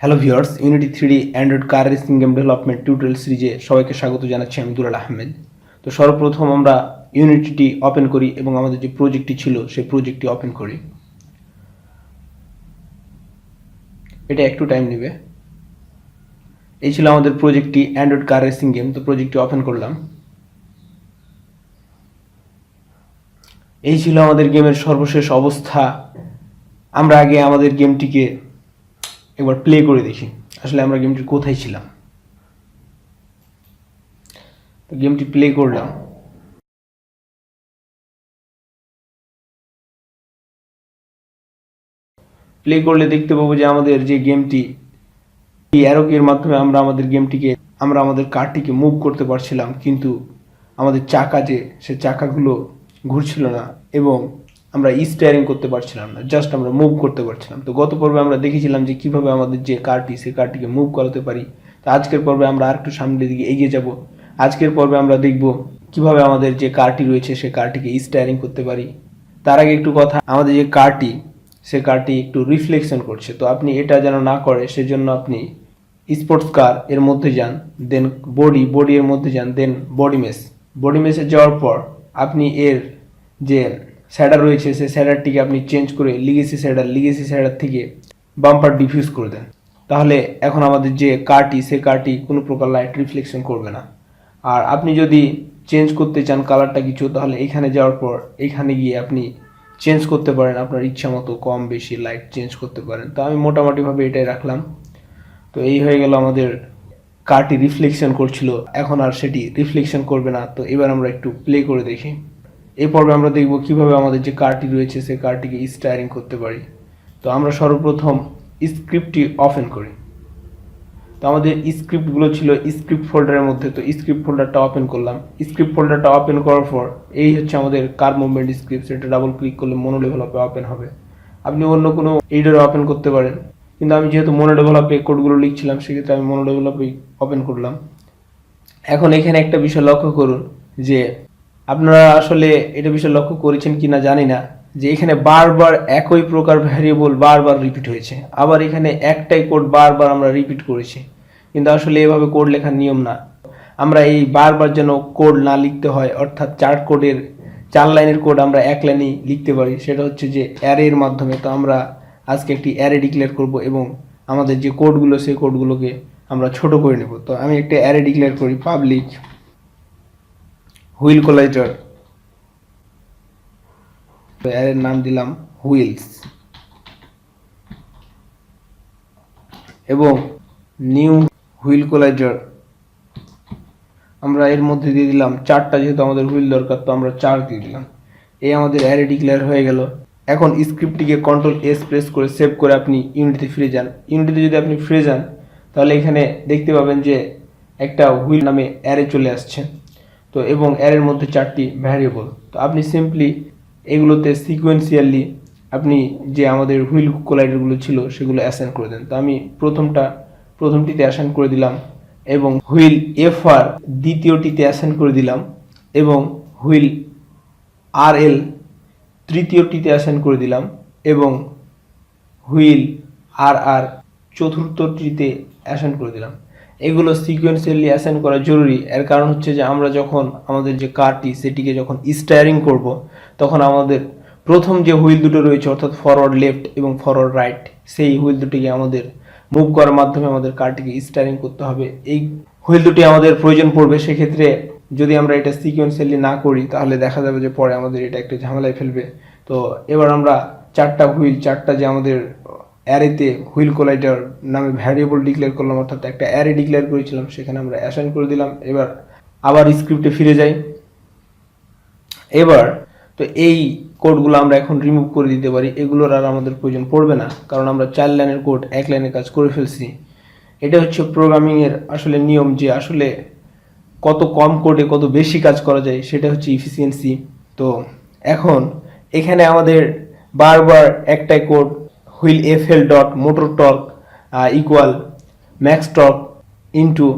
Hello viewers Unity three Android car racing game development tutorial সিরিজে সবাইকে স্বাগত জানাচ্ছি, আমি দুলাল আহমেদ। তো সর্বপ্রথম আমরা ইউনিটিটি ওপেন করি এবং আমাদের যে প্রজেক্টটি ছিল, সেই প্রজেক্টটি ওপেন করি। এটা একটু টাইম নেবে। এই ছিল আমাদের প্রজেক্টটি অ্যান্ড্রয়েড কার রেসিং গেম তো প্রজেক্টটি ওপেন করলাম। এই ছিল আমাদের গেমের সর্বশেষ অবস্থা। আমরা আগে আমাদের গেমটিকে একবার প্লে করে দেখি। আসলে আমরা গেমটি কোথায় ছিলাম? গেমটি প্লে করলাম। প্লে করলে দেখতে পাবো যে আমাদের যে গেমটি অ্যারোকের মাধ্যমে আমরা আমাদের গেমটিকে আমরা আমাদের কারটিকে মুভ করতে পারছিলাম, কিন্তু আমাদের চাকা যে, সে চাকাগুলো ঘুরছিল না এবং আমরা স্টিয়ারিং করতে পারছিলাম না জাস্ট আমরা মুভ করতে পারছিলাম। তো গত পর্বে আমরা দেখেছিলাম যে কীভাবে আমাদের যে কারটি সেই কারটিকে মুভ করাতে পারি। তো আজকের পর্বে আমরা আরেকটু সামনের দিকে এগিয়ে যাব। আজকের পর্বে আমরা দেখব কীভাবে আমাদের যে কারটি রয়েছে সে কারটিকে স্টিয়ারিং করতে পারি। তার আগে একটু কথা, আমাদের যে কারটি সে কারটি একটু রিফ্লেকশন করছে। তো আপনি এটা যেন না করে, সেজন্য আপনি স্পোর্টস কার এর মধ্যে যান দেন বডি বডি এর মধ্যে যান দেন বডি মেস বডি মেসে যাওয়ার পর আপনি এর যে স্যাডার রয়েছে, সেই স্যাডারটিকে আপনি চেঞ্জ করে লিগেসি স্যাডার লিগেসি স্যাডার থেকে বাম্পার ডিফিউজ করে দেন। তাহলে এখন আমাদের যে কারটি সে কারটি কোনো প্রকার লাইট রিফ্লেকশন করবে না। আর আপনি যদি চেঞ্জ করতে চান কালারটা কিছু, তাহলে এখানে যাওয়ার পর এখানে গিয়ে আপনি চেঞ্জ করতে পারেন, আপনার ইচ্ছা মতো কম বেশি লাইট চেঞ্জ করতে পারেন। তো আমি মোটামুটিভাবে এটাই রাখলাম। তো এই হয়ে গেল আমাদের কারটি রিফ্লেকশন করছিল। এখন আর সেটি রিফ্লেকশন করবে না। তো এবার আমরা একটু প্লে করে দেখি। এই পর্বে আমরা দেখব কীভাবে আমাদের যে কারটি রয়েছে, সেই কারটিকে স্টায়ারিং করতে পারি। তো আমরা সর্বপ্রথম স্ক্রিপ্টটি ওপেন করি। তো আমাদের স্ক্রিপ্টগুলো ছিল স্ক্রিপ্ট ফোল্ডারের মধ্যে, তো স্ক্রিপ্ট ফোল্ডারটা ওপেন করলাম। স্ক্রিপ্ট ফোল্ডারটা ওপেন করার পর, এই হচ্ছে আমাদের কার মুভমেন্ট স্ক্রিপ্ট সেটা ডাবল ক্লিক করলে মনো ডেভেলপে ওপেন হবে। আপনি অন্য কোনো এইডারে ওপেন করতে পারেন। কিন্তু আমি যেহেতু মনো ডেভেলপে কোডগুলো লিখছিলাম, সেক্ষেত্রে আমি মনো ডেভেলপেই ওপেন করলাম। এখন এখানে একটা বিষয় লক্ষ্য করুন, যে আপনারা আসলে এটা বিষয় লক্ষ্য করেছেন কি না জানি না, যে এখানে বারবার একই প্রকার ভ্যারিয়েবল বারবার রিপিট হয়েছে। আবার এখানে একটাই কোড বারবার আমরা রিপিট করেছি। কিন্তু আসলে এভাবে কোড লেখার নিয়ম না। আমরা এই বারবার যেন কোড না লিখতে হয়, অর্থাৎ চার কোডের চার লাইনের কোড আমরা এক লাইনেই লিখতে পারি, সেটা হচ্ছে যে অ্যারের মাধ্যমে। তো আমরা আজকে একটি অ্যারে ডিক্লেয়ার করব এবং আমাদের যে কোডগুলো সেই কোডগুলোকে আমরা ছোট করে নেব। তো আমি একটা অ্যারে ডিক্লেয়ার করি পাবলিক হুইল কোলাইটার এর নাম দিলাম হুইলস। এবং নিউ হুইল কোলাইজার। আমরা এর মধ্যে দিয়ে দিলাম চারটা, যেহেতু আমাদের হুইল দরকার, তো আমরা চার দিয়ে দিলাম। এই আমাদের অ্যারে ডিক্লেয়ার হয়ে গেল। এখন স্ক্রিপ্টটিকে কন্ট্রোল এস প্রেস করে সেভ করে আপনি ইউনিটিতে ফিরে যান। ইউনিটিতে যদি আপনি ফিরে যান, তাহলে এখানে দেখতে পাবেন যে একটা হুইল নামে অ্যারে চলে আসছে। তো এবং অ্যারের মধ্যে চারটি ভ্যারিয়েবল তো আপনি সিম্পলি এগুলোতে সিকোয়েন্সিয়ালি আপনি যে আমাদের হুইল কোলাইডারগুলো ছিল সেগুলো অ্যাসাইন করে দেন। তো আমি প্রথমটা, প্রথমটিতে অ্যাসাইন করে দিলাম এবং হুইল এফ আর দ্বিতীয়টিতে অ্যাসাইন করে দিলাম এবং হুইল আর এল তৃতীয়টিতে অ্যাসাইন করে দিলাম এবং হুইল আর আর চতুর্থটিতে অ্যাসাইন করে দিলাম। এগুলো সিকোয়েন্সিয়ালি অ্যাসাইন করা জরুরি। এর কারণ হচ্ছে যে আমরা যখন আমাদের যে কারটি, সেটিকে যখন স্টায়ারিং করব, তখন আমাদের প্রথম যে হুইল দুটো রয়েছে, অর্থাৎ ফরওয়ার্ড লেফট এবং ফরওয়ার্ড রাইট সেই হুইল দুটিকে আমাদের মুভ করার মাধ্যমে আমাদের কারটিকে স্টায়ারিং করতে হবে। এই হুইল দুটি আমাদের প্রয়োজন পড়বে, সেক্ষেত্রে যদি আমরা এটা সিকোয়েন্সিয়ালি না করি, তাহলে দেখা যাবে যে পরে আমাদের এটা একটা ঝামেলায় ফেলবে। তো এবার আমরা চারটা হুইল, চারটা যে আমাদের অ্যারেতে হুইল কোলাইটার নামে ভ্যারিয়েবল ডিক্লেয়ার করলাম, অর্থাৎ একটা অ্যারে ডিক্লেয়ার করেছিলাম, সেখানে আমরা অ্যাসাইন করে দিলাম। এবার আবার স্ক্রিপ্টে ফিরে যাই। এবার তো এই কোডগুলো আমরা এখন রিমুভ করে দিতে পারি, এগুলোর আর আমাদের প্রয়োজন পড়বে না, কারণ আমরা চার লাইনের কোড এক লাইনে কাজ করে ফেলছি। এটা হচ্ছে প্রোগ্রামিংয়ের আসলে নিয়ম যে আসলে কত কম কোডে কত বেশি কাজ করা যায়, সেটা হচ্ছে ইফিসিয়েন্সি তো এখন এখানে আমাদের বারবার একটাই code wheel F L dot motor torque equal max torque into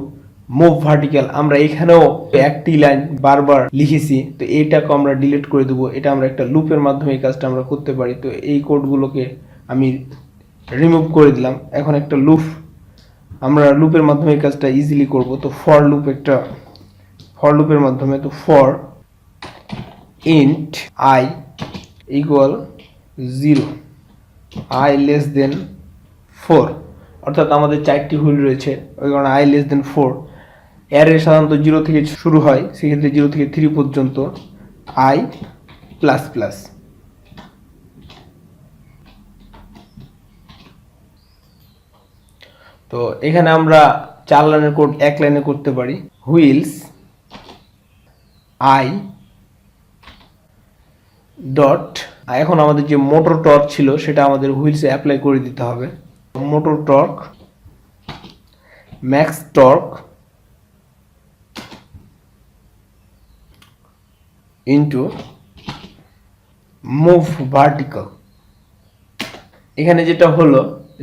move vertical আমরা এখানেও একটি লাইন বারবার লিখেছি, তো এইটাকে আমরা ডিলিট করে দেবো। এটা আমরা একটা লুপের মাধ্যমে এই কাজটা আমরা করতে পারি। তো এই কোডগুলোকে আমি রিমুভ করে দিলাম। এখন একটা লুপ আমরা লুপের মাধ্যমে এই কাজটা ইজিলি করব। তো ফর লুপ একটা ফর লুপের মাধ্যমে, তো for int I equal zero I less than four অর্থাৎ আমাদের চারটি হুইল রয়েছে, ওই কারণে I less than four array সাধারণত জিরো থেকে শুরু হয়, সেক্ষেত্রে জিরো থেকে থ্রি পর্যন্ত আই প্লাস প্লাস তো এখানে আমরা চার লাইনের কোড, এক লাইনে করতে পারি। হুইলস আই ডট এখন আমাদের যে মোটর টর্ক ছিল, সেটা আমাদের হুইলসে অ্যাপ্লাই করে দিতে হবে। Motor torque max torque into move vertical এখানে যেটা হলো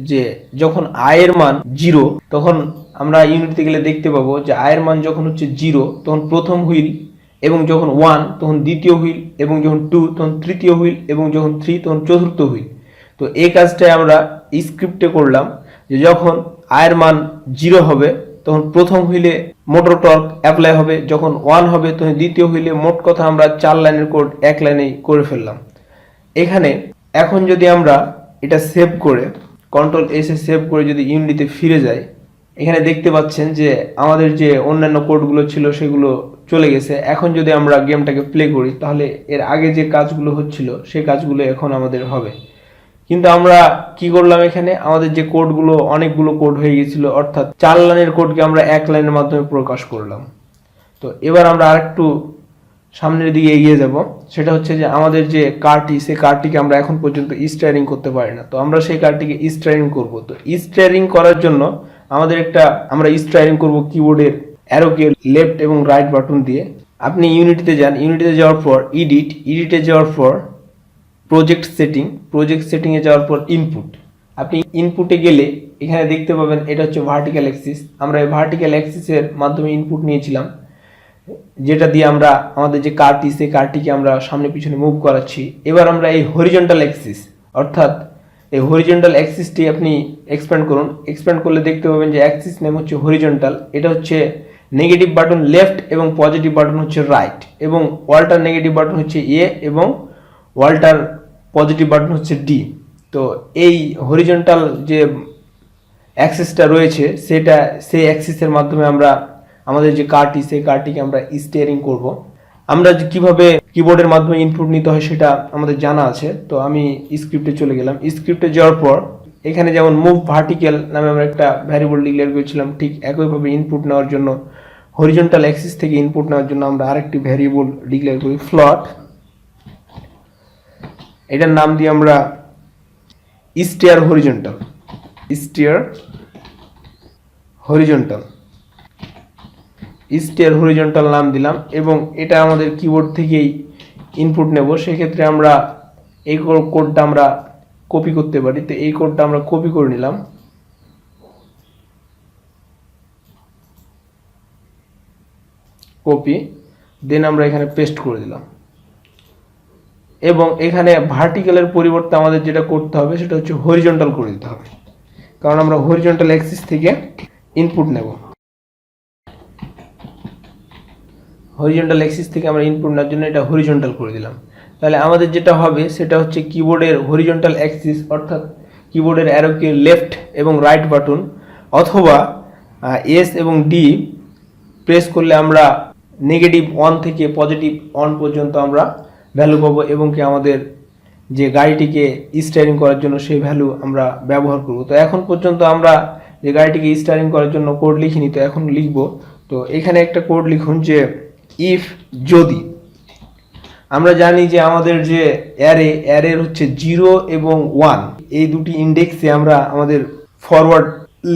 যে, যখন আয়ের মান জিরো তখন আমরা ইউনিটতে গেলে দেখতে পাবো যে আয়ের মান যখন হচ্ছে জিরো তখন প্রথম হুইল এবং যখন ওয়ান তখন দ্বিতীয় হুইল, এবং যখন টু তখন তৃতীয় হুইল, এবং যখন থ্রি তখন চতুর্থ হুইল। তো এই কাজটাই আমরা স্ক্রিপ্টে করলাম যে যখন আয়ের মান জিরো হবে, তখন প্রথম হুইলে মোটর টর্ক অ্যাপ্লাই হবে, যখন ওয়ান হবে, তখন দ্বিতীয় হুইলে মোট কথা আমরা চার লাইনের কোড এক লাইনেই করে ফেললাম। এখানে এখন যদি আমরা এটা সেভ করে কন্ট্রোল এসে সেভ করে যদি ইউনিটিতে ফিরে যাই এখানে দেখতে পাচ্ছেন যে আমাদের যে অন্যান্য কোডগুলো ছিল সেগুলো চলে গেছে। এখন যদি আমরা গেমটাকে প্লে করি, তাহলে এর আগে যে কাজগুলো হচ্ছিল, সেই কাজগুলো এখন আমাদের হবে। কিন্তু আমরা কি করলাম এখানে? আমাদের যে কোডগুলো, অনেকগুলো কোড হয়ে গেছিল, অর্থাৎ চার লাইনের কোডকে আমরা এক লাইনের মাধ্যমে প্রকাশ করলাম। তো এবার আমরা আরেকটু সামনের দিকে এগিয়ে যাব। সেটা হচ্ছে যে আমাদের যে কারটি সেই কারটিকে আমরা এখন পর্যন্ত স্টারিং করতে পারি না। তো আমরা সেই কারটিকে স্টারিং করব। তো স্টারিং করার জন্য আমাদের একটা, আমরা স্টারিং করব কিবোর্ডের অ্যারোকে লেফট এবং রাইট বাটন দিয়ে। আপনি ইউনিটিতে যান ইউনিটিতে যাওয়ার পর ইডিট ইডিটে যাওয়ার পর প্রজেক্ট সেটিং প্রজেক্ট সেটিংয়ে যাওয়ার পর ইনপুট আপনি ইনপুটে গেলে এখানে দেখতে পাবেন এটা হচ্ছে ভার্টিক্যাল অ্যাক্সিস আমরা এই ভার্টিক্যাল অ্যাক্সিসের মাধ্যমে ইনপুট নিয়েছিলাম, যেটা দিয়ে আমরা আমাদের যে কারটি সেই কারটিকে আমরা সামনে পিছনে মুভ করাচ্ছি। এবার আমরা এই হরিজন্টাল অ্যাক্সিস অর্থাৎ এই হরিজন্টাল অ্যাক্সিসটি আপনি এক্সপ্যান্ড করুন। এক্সপ্যান্ড করলে দেখতে পাবেন যে অ্যাক্সিস নেম হচ্ছে হরিজন্টাল এটা হচ্ছে নেগেটিভ বাটন লেফট এবং পজিটিভ বাটন হচ্ছে রাইট এবং ওয়াল্টার নেগেটিভ বাটন হচ্ছে এ এবং ওয়াল্টার পজিটিভ বাটন হচ্ছে ডি তো এই হরিজন্টাল যে অ্যাক্সেসটা রয়েছে, সেটা, সেই অ্যাক্সেসের মাধ্যমে আমরা, আমাদের যে কারটি সেই কারটিকে আমরা স্টিয়ারিং করব। আমরা কীভাবে কিবোর্ডের মাধ্যমে ইনপুট নিতে হয় সেটা আমাদের জানা আছে। তো আমি স্ক্রিপ্টে চলে গেলাম। স্ক্রিপ্টে যাওয়ার পর এখানে যেমন মুভ ভার্টিক্যাল নামে আমরা একটা ভ্যারিয়েবল ডিক্লেয়ার করেছিলাম, ঠিক একইভাবে ইনপুট নেওয়ার জন্য হরিজন্টাল অ্যাক্সিস থেকে ইনপুট নেওয়ার জন্য আমরা আরেকটি ভ্যারিয়েবল ডিক্লেয়ার করি ফ্লট এটার নাম দিয়ে আমরা steer horizontal steer horizontal steer horizontal নাম দিলাম এবং এটা আমাদের কিবোর্ড থেকেই ইনপুট নেব। সেক্ষেত্রে আমরা এই কোডটা আমরা কপি করতে পারি। তো এই কোডটা আমরা কপি করে নিলাম। কপি দেন আমরা এখানে পেস্ট করে দিলাম। এবং এখানে ভার্টিক্যালের পরিবর্তে আমাদের যেটা করতে হবে, সেটা হচ্ছে হরিজন্টাল করে দিতে হবে। কারণ আমরা হরিজন্টাল অ্যাক্সিস থেকে ইনপুট নেব। হরিজন্টাল অ্যাক্সিস থেকে আমরা ইনপুট নেওয়ার জন্য এটা হরিজন্টাল করে দিলাম। তাহলে আমাদের যেটা হবে, সেটা হচ্ছে কিবোর্ডের হরিজন্টাল অ্যাক্সিস অর্থাৎ কিবোর্ডের অ্যারোকে লেফট এবং রাইট বাটন অথবা এস এবং ডি প্রেস করলে আমরা নেগেটিভ ওয়ান থেকে পজিটিভ ওয়ান পর্যন্ত আমরা ভ্যালু পাবো এবং কি আমাদের যে গাড়িটিকে স্টারিং করার জন্য সেই ভ্যালু আমরা ব্যবহার করব। তো এখন পর্যন্ত আমরা যে গাড়িটিকে স্টারিং করার জন্য কোড লিখিনি, তো এখন লিখব। তো এখানে একটা কোড লিখুন যে ইফ যদি। আমরা জানি যে আমাদের যে অ্যারে অ্যারের হচ্ছে জিরো এবং ওয়ান এই দুটি ইন্ডেক্সে আমরা আমাদের ফরওয়ার্ড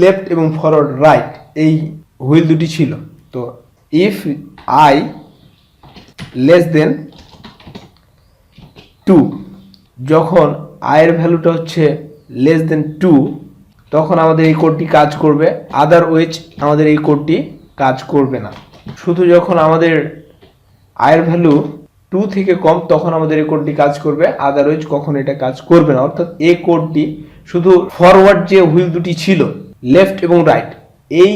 লেফট এবং ফরওয়ার্ড রাইট এই হুইল দুটি ছিল। তো if I less than two যখন আয়ের ভ্যালুটা হচ্ছে লেস দেন টু তখন আমাদের এই কোডটি কাজ করবে। আদারওয়েজ আমাদের এই কোডটি কাজ করবে না। শুধু যখন আমাদের আয়ের ভ্যালু টু থেকে কম, তখন আমাদের এই কোডটি কাজ করবে। আদারওয়াইজ কখন এটা কাজ করবে না। অর্থাৎ এই কোডটি শুধু ফরওয়ার্ড যে হুইল দুটি ছিল লেফট এবং রাইট এই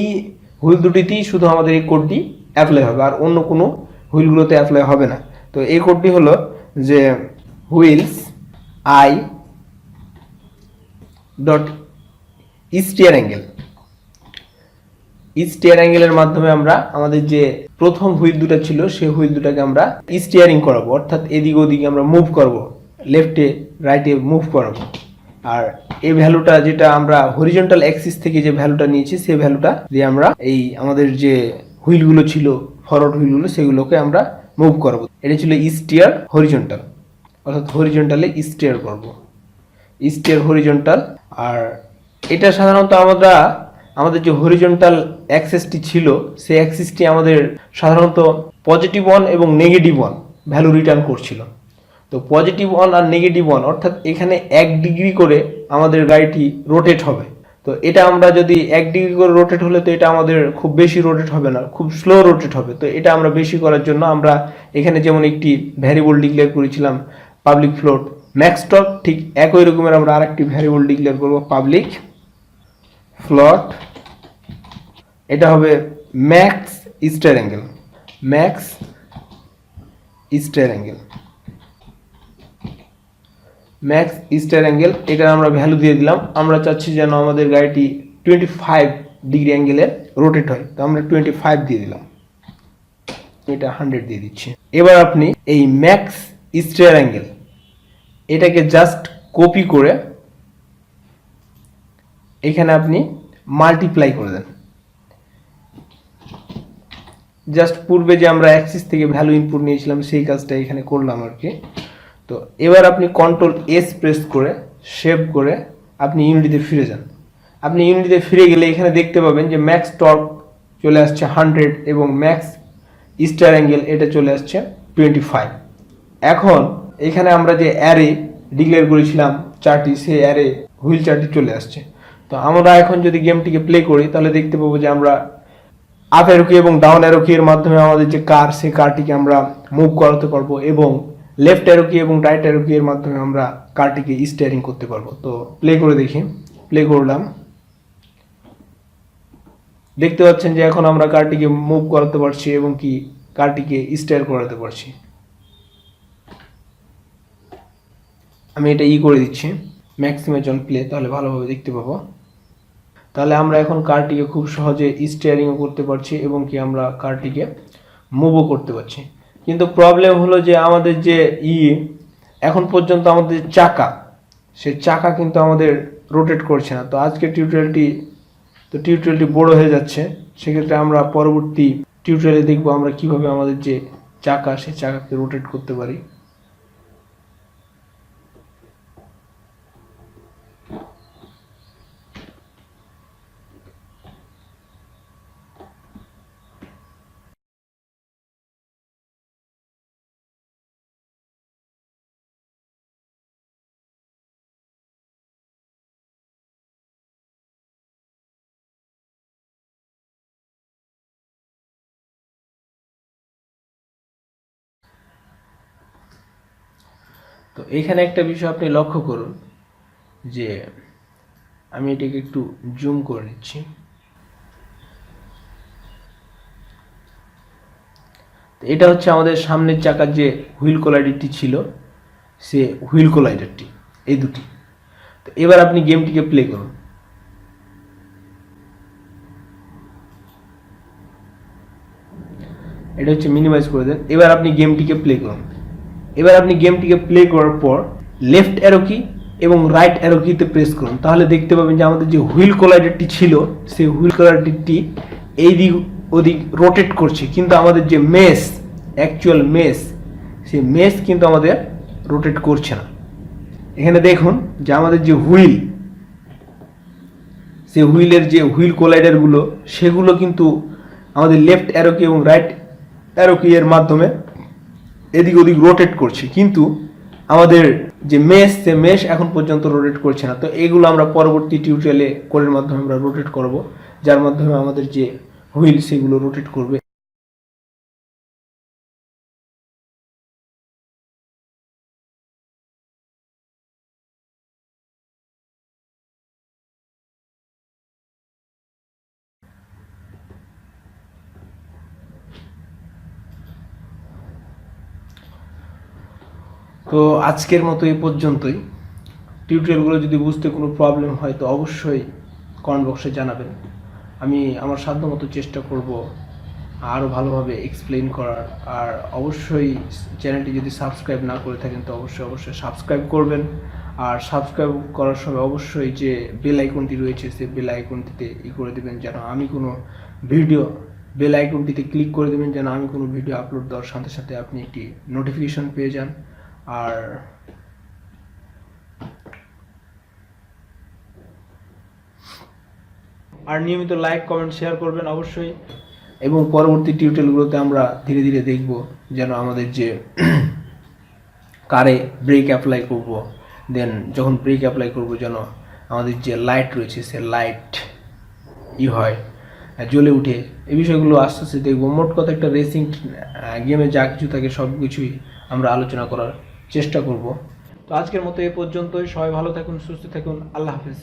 হুইল দুটিতেই শুধু আমাদের এই কোডটি অ্যাপ্লাই হবে। আর অন্য কোনো হুইলগুলোতে অ্যাপ্লাই হবে না। তো এই কোডটি হলো যে wheels I dot steer angle steer অ্যাঙ্গেলের মাধ্যমে আমরা আমাদের যে প্রথম হুইল দুটো ছিল, সেই হুইল দুটাকে আমরা স্টিয়ারিং করাবো। অর্থাৎ এদিক ওদিকে আমরা মুভ করব লেফটে রাইটে মুভ করাবো। আর এই ভ্যালুটা যেটা আমরা হরিজন্টাল অ্যাক্সিস থেকে যে ভ্যালুটা নিয়েছি সেই ভ্যালুটা দিয়ে আমরা এই আমাদের যে হুইলগুলো ছিল ফরওয়ার্ড হুইলগুলো, সেগুলোকে আমরা মুভ করাবো। এটা ছিল স্টিয়ার হরিজন্টাল অর্থাৎ হরিজন্টালে স্টিয়ার করব। স্টিয়ার হরিজন্টাল আর এটা সাধারণত আমরা আমাদের যে হরিজন্টাল অ্যাক্সেসটি ছিল, সেই অ্যাক্সিসটি আমাদের সাধারণত পজিটিভ ওয়ান এবং নেগেটিভ ওয়ান ভ্যালু রিটার্ন করছিল। তো পজিটিভ ওয়ান আর নেগেটিভ ওয়ান অর্থাৎ এখানে এক ডিগ্রি করে আমাদের গাড়িটি রোটেট হবে। তো এটা আমরা যদি এক ডিগ্রি করে রোটেট হলে তো এটা আমাদের খুব বেশি রোটেট হবে না, খুব স্লো রোটেট হবে। তো এটা আমরা বেশি করার জন্য আমরা এখানে যেমন একটি ভ্যারিয়েবল ডিক্লেয়ার করেছিলাম পাবলিক ফ্লোট ম্যাক্স টপ ঠিক একই রকমের আমরা আরেকটি ভ্যারিয়েবল ডিক্লেয়ার করব পাবলিক ফ্লট, এটা হবে max steer angle, max steer angle. Max steer angle এটা আমরা ভ্যালু দিয়ে দিলাম। আমরা চাচ্ছি যেন আমাদের গাড়িটি টোয়েন্টি ফাইভ ডিগ্রি অ্যাঙ্গেলে রোটেট হয়। তো আমরা টোয়েন্টি ফাইভ দিয়ে দিলাম। এটা হান্ড্রেড দিয়ে দিচ্ছি। এবার আপনি এই ম্যাক্স স্টার অ্যাঙ্গেল, এটাকে জাস্ট কপি করে এখানে আপনি মাল্টিপ্লাই করে দেন। জাস্ট পূর্বে যে আমরা অ্যাক্সিস থেকে ভ্যালু ইনপুট নিয়েছিলাম, সেই কাজটা এখানে করলাম আর কি। তো এবার আপনি কন্ট্রোল এস প্রেস করে সেভ করে আপনি ইউনিটিতে ফিরে যান। আপনি ইউনিটিতে ফিরে গেলে এখানে দেখতে পাবেন যে ম্যাক্স টর্ক চলে আসছে হান্ড্রেড এবং ম্যাক্স স্টার অ্যাঙ্গেল এটা চলে আসছে টোয়েন্টি ফাইভ এখন এখানে আমরা যে অ্যারে ডিক্লেয়ার করেছিলাম চারটি সেই অ্যারে হুইল চারটি চলে আসছে। তো আমরা এখন যদি গেমটিকে প্লে করি, তাহলে দেখতে পাবো যে আমরা আপ অ্যারোকি এবং ডাউন অ্যারোকি এর মাধ্যমে আমাদের যে কার সেই কারটিকে আমরা মুভ করাতে পারব এবং লেফট অ্যারোকি এবং রাইট অ্যারোকি এর মাধ্যমে আমরা কারটিকে স্টিয়ারিং করতে পারব। তো প্লে করে দেখি। প্লে করলাম। দেখতে পাচ্ছেন যে এখন আমরা কারটিকে মুভ করাতে পারছি এবং কি কারটিকে স্টায়ার করাতে পারছি। আমি এটা ই করে দিচ্ছি। ম্যাক্সিমাইজ অন প্লে তাহলে ভালোভাবে দেখতে পাবো। তাহলে আমরা এখন কারটিকে খুব সহজে স্টিয়ারিংও করতে পারছি এবং কি আমরা কারটিকে মুভও করতে পারছি। কিন্তু প্রবলেম হলো যে আমাদের যে ই এখন পর্যন্ত আমাদের চাকা, সে চাকা কিন্তু আমাদের রোটেট করছে না। তো আজকে টিউটোরিয়ালটি তো টিউটোরিয়ালটি বড় হয়ে যাচ্ছে। সেক্ষেত্রে আমরা পরবর্তী টিউটোরিয়ালে দেখব আমরা কীভাবে আমাদের যে চাকা, সে চাকাকে রোটেট করতে পারি। তো এইখানে একটা বিষয় আপনি লক্ষ্য করুন যে আমি এটাকে একটু জুম করে নিচ্ছি। এটা হচ্ছে আমাদের সামনের চাকার যে হুইল কোলাইডারটি ছিল, সে হুইল কোলাইডারটি, এই দুটি। তো এবার আপনি গেমটিকে প্লে করুন। এটা হচ্ছে মিনিমাইজ করে দেন। এবার আপনি গেমটিকে প্লে করুন। এবার আপনি গেমটিকে প্লে করার পর লেফট অ্যারো কি এবং রাইট অ্যারো কিতে প্রেস করুন। তাহলে দেখতে পাবেন যে আমাদের যে হুইল কোলাইডারটি ছিল, সেই হুইল কোলাইডারটি এই দিক ওদিক রোটেট করছে। কিন্তু আমাদের যে মেস অ্যাকচুয়াল মেস সেই মেস কিন্তু আমাদের রোটেট করছে না। এখানে দেখুন যে আমাদের যে হুইল সেই হুইলের যে হুইল কোলাইডারগুলো সেগুলো কিন্তু আমাদের লেফট অ্যারোকি এবং রাইট অ্যারোকি এর মাধ্যমে এদিক ওদিক রোটেট করছি। কিন্তু আমাদের যে মেশ সে মেশ এখন পর্যন্ত রোটেট করছে না। তো এগুলো আমরা পরবর্তী টিউটোরিয়ালে কোডের মাধ্যমে আমরা রোটেট করব, যার মাধ্যমে আমাদের যে হুইল সেগুলো রোটেট করবে। তো আজকের মতো এই পর্যন্তই। টিউটোরিয়ালগুলো যদি বুঝতে কোনো প্রবলেম হয়, তো অবশ্যই কমেন্ট বক্সে জানাবেন। আমি আমার সাধ্য মতো চেষ্টা করব আরও ভালোভাবে এক্সপ্লেন করার। আর অবশ্যই চ্যানেলটি যদি সাবস্ক্রাইব না করে থাকেন, তো অবশ্যই অবশ্যই সাবস্ক্রাইব করবেন। আর সাবস্ক্রাইব করার সময় অবশ্যই যে বেল আইকনটি রয়েছে, সেই বেল আইকনটিতে ই করে দেবেন, যেন আমি কোনো ভিডিও বেল আইকনটিতে ক্লিক করে দেবেন, যেন আমি কোনো ভিডিও আপলোড দেওয়ার সাথে সাথে আপনি একটি নোটিফিকেশন পেয়ে যান। আর আর নিয়মিত লাইক কমেন্ট শেয়ার করবেন অবশ্যই। এবং পরবর্তী টিউটোরিয়ালগুলোতে আমরা ধীরে ধীরে দেখব যেন আমাদের যে কারে ব্রেক অ্যাপ্লাই করব। দেন যখন ব্রেক অ্যাপ্লাই করব যেন আমাদের যে লাইট রয়েছে, সে লাইট ই হয়। জ্বলে উঠে এই বিষয়গুলো আস্তে আস্তে দেখব। মোট কথা একটা রেসিং গেমে যা কিছু থাকে সব কিছুই আমরা আলোচনা করার চেষ্টা করব। তো আজকের মতো এ পর্যন্তই। সবাই ভালো থাকুন সুস্থ থাকুন। আল্লাহ হাফিজ।